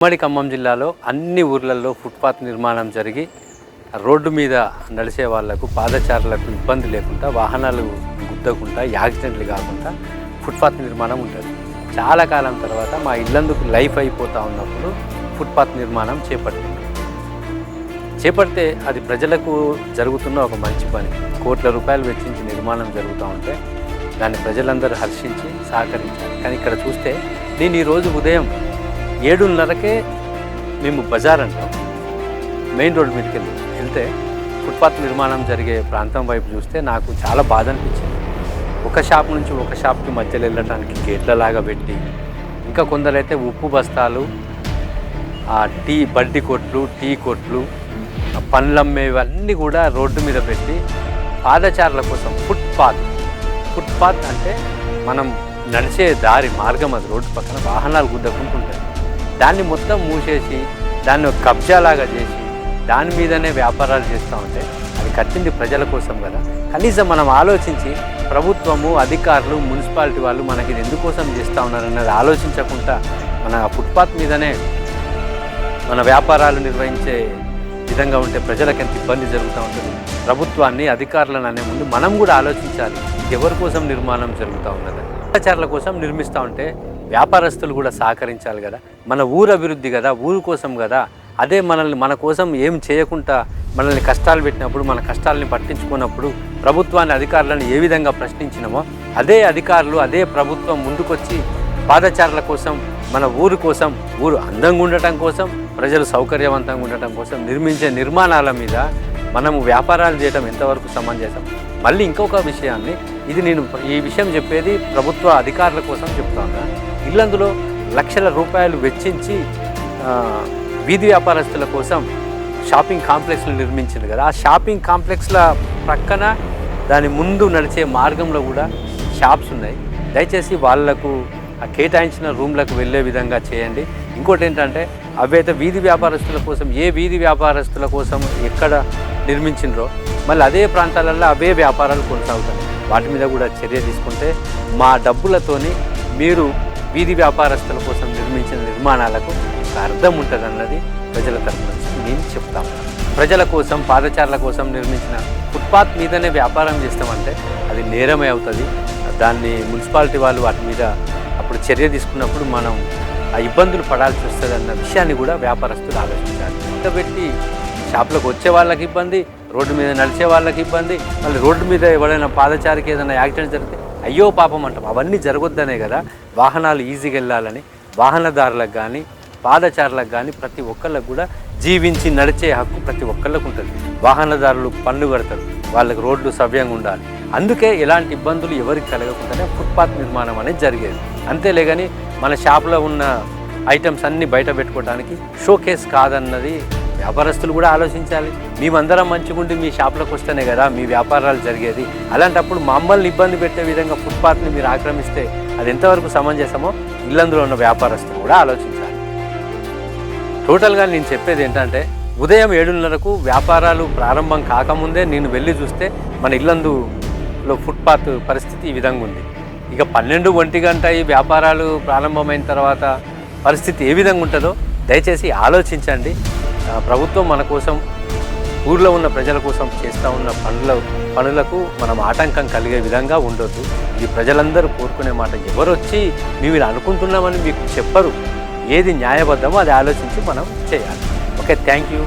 ఉమ్మడి ఖమ్మం జిల్లాలో అన్ని ఊర్లలో ఫుట్పాత్ నిర్మాణం జరిగి రోడ్డు మీద నడిచే వాళ్ళకు పాదచారులకు ఇబ్బంది లేకుండా వాహనాలు గుద్దకుండా యాక్సిడెంట్లు కాకుండా ఫుట్పాత్ నిర్మాణం ఉంటుంది. చాలా కాలం తర్వాత మా ఇల్లందుకు లైఫ్ అయిపోతూ ఉన్నప్పుడు ఫుట్పాత్ నిర్మాణం చేపట్టింది. చేపడితే అది ప్రజలకు జరుగుతున్న ఒక మంచి పని. కోట్ల రూపాయలు వెచ్చించి నిర్మాణం జరుగుతూ ఉంటే దాన్ని ప్రజలందరూ హర్షించి సహకరించారు కానీ ఇక్కడ చూస్తే నేను ఈరోజు ఉదయం ఏడున్నరకే మేము బజార్ అంటాం. మెయిన్ రోడ్ మీదకి వెళ్ళి వెళ్తే ఫుట్పాత్ నిర్మాణం జరిగే ప్రాంతం వైపు చూస్తే నాకు చాలా బాధ అనిపించింది. ఒక షాప్ నుంచి ఒక షాప్కి మధ్యలో వెళ్ళడానికి గేట్లలాగా పెట్టి ఇంకా కొందరైతే ఉప్పు బస్తాలు ఆ టీ బడ్డి కొట్లు టీ కొట్లు పండ్లమ్మేవన్నీ కూడా రోడ్డు మీద పెట్టి పాదచారుల కోసం ఫుట్పాత్. ఫుట్పాత్ అంటే మనం నడిచే దారి మార్గం అది. రోడ్డు పక్కన వాహనాలు గుద్దకుంటుంటాయి. దాన్ని మొత్తం మూసేసి దాన్ని కబ్జాలాగా చేసి దాని మీదనే వ్యాపారాలు చేస్తూ ఉంటే అది కట్టింది ప్రజల కోసం కదా. కనీసం మనం ఆలోచించి ప్రభుత్వము అధికారులు మున్సిపాలిటీ వాళ్ళు మనకి ఇది ఎందుకోసం చేస్తూ ఉన్నారన్నది ఆలోచించకుండా మన ఫుట్పాత్ మీదనే మన వ్యాపారాలు నిర్వహించే విధంగా ఉంటే ప్రజలకు ఎంత ఇబ్బంది జరుగుతూ ఉంటుంది. ప్రభుత్వాన్ని అధికారులను అనే ముందు మనం కూడా ఆలోచించాలి. ఎవరి కోసం నిర్మాణం జరుగుతూ ఉన్నది? అత్యాచారాల కోసం నిర్మిస్తూ ఉంటే వ్యాపారస్తులు కూడా సహకరించాలి కదా. మన ఊరు అభివృద్ధి కదా ఊరు కోసం కదా. అదే మనల్ని మన కోసం ఏం చేయకుండా మనల్ని కష్టాలు పెట్టినప్పుడు మన కష్టాలని పట్టించుకున్నప్పుడు ప్రభుత్వాన్ని అధికారులను ఏ విధంగా ప్రశ్నించినామో అదే అధికారులు అదే ప్రభుత్వం ముందుకొచ్చి పాదచారుల కోసం మన ఊరు కోసం ఊరు అందంగా ఉండటం కోసం ప్రజలు సౌకర్యవంతంగా ఉండటం కోసం నిర్మించే నిర్మాణాల మీద మనము వ్యాపారాలు చేయడం ఎంతవరకు సమంజసం. మళ్ళీ ఇంకొక విషయాన్ని ఇది నేను ఈ విషయం చెప్పేది ప్రభుత్వ అధికారుల కోసం చెప్తాను. ఇల్లందులో లక్షల రూపాయలు వెచ్చించి వీధి వ్యాపారస్తుల కోసం షాపింగ్ కాంప్లెక్స్లు నిర్మించింది కదా. ఆ షాపింగ్ కాంప్లెక్స్ల ప్రక్కన దాని ముందు నడిచే మార్గంలో కూడా షాప్స్ ఉన్నాయి. దయచేసి వాళ్ళకు ఆ కేటాయించిన రూమ్లకు వెళ్ళే విధంగా చేయండి. ఇంకోటి ఏంటంటే అవైతే వీధి వ్యాపారస్తుల కోసం ఏ వీధి వ్యాపారస్తుల కోసం ఎక్కడ నిర్మించినరో మళ్ళీ అదే ప్రాంతాలలో అవే వ్యాపారాలు కొనసాగుతాయి. వాటి మీద కూడా చర్య తీసుకుంటే మా డబ్బులతోని మీరు వీధి వ్యాపారస్తుల కోసం నిర్మించిన నిర్మాణాలకు ఒక అర్థం ఉంటుంది అన్నది ప్రజల తరఫున నేను చెప్తాను ప్రజల కోసం పాదచారుల కోసం నిర్మించిన ఫుట్పాత్ మీదనే వ్యాపారం చేస్తామంటే అది నేరమే అవుతుంది. దాన్ని మున్సిపాలిటీ వాళ్ళు వాటి మీద అప్పుడు చర్య తీసుకున్నప్పుడు మనం ఆ ఇబ్బందులు పడాల్సి వస్తుంది అన్న విషయాన్ని కూడా వ్యాపారస్తులు ఆలోచించాలి. ఇంకా పెట్టి వచ్చే వాళ్ళకి ఇబ్బంది రోడ్డు మీద నడిచే వాళ్ళకి ఇబ్బంది మళ్ళీ రోడ్డు మీద ఎవరైనా పాదచారికి ఏదైనా యాక్సిడెంట్ జరిగితే అయ్యో పాపం అంటాం. అవన్నీ జరగొద్దనే కదా. వాహనాలు ఈజీగా వెళ్ళాలని వాహనదారులకు కానీ పాదచారులకు కానీ ప్రతి ఒక్కళ్ళకు కూడా జీవించి నడిచే హక్కు ప్రతి ఒక్కళ్ళకు ఉంటుంది. వాహనదారులు పన్ను కడతారు. వాళ్ళకి రోడ్లు సవ్యంగా ఉండాలి. అందుకే ఎలాంటి ఇబ్బందులు ఎవరికి కలగకుండానే ఫుట్పాత్ నిర్మాణం అనేది జరిగేది. అంతేలే కానీ మన షాప్లో ఉన్న ఐటమ్స్ అన్నీ బయట పెట్టుకోవడానికి షోకేస్ కాదన్నది వ్యాపారస్తులు కూడా ఆలోచించాలి. మేమందరం మంచిగుండి మీ షాప్లోకి వస్తేనే కదా మీ వ్యాపారాలు జరిగేది. అలాంటప్పుడు మమ్మల్ని ఇబ్బంది పెట్టే విధంగా ఫుట్పాత్ని మీరు ఆక్రమిస్తే అది ఎంతవరకు సమంజసమో ఇల్లందులో ఉన్న వ్యాపారస్తులు కూడా ఆలోచించాలి. టోటల్గా నేను చెప్పేది ఏంటంటే ఉదయం ఏడున్నరకు వ్యాపారాలు ప్రారంభం కాకముందే నేను వెళ్ళి చూస్తే మన ఇల్లందులో ఫుట్పాత్ పరిస్థితి ఈ విధంగా ఉంది. ఇక పన్నెండు ఒంటి గంట ఈ వ్యాపారాలు ప్రారంభమైన తర్వాత పరిస్థితి ఏ విధంగా ఉంటుందో దయచేసి ఆలోచించండి. ప్రభుత్వం మన కోసం ఊర్లో ఉన్న ప్రజల కోసం చేస్తూ ఉన్న పనుల పనులకు మనం ఆటంకం కలిగే విధంగా ఉండొద్దు. ఇది ప్రజలందరూ కోరుకునే మాట. ఎవరు వచ్చి మేము ఇలా అనుకుంటున్నామని మీకు చెప్పరు. ఏది న్యాయబద్ధమో అది ఆలోచించి మనం చేయాలి. Okay thank you.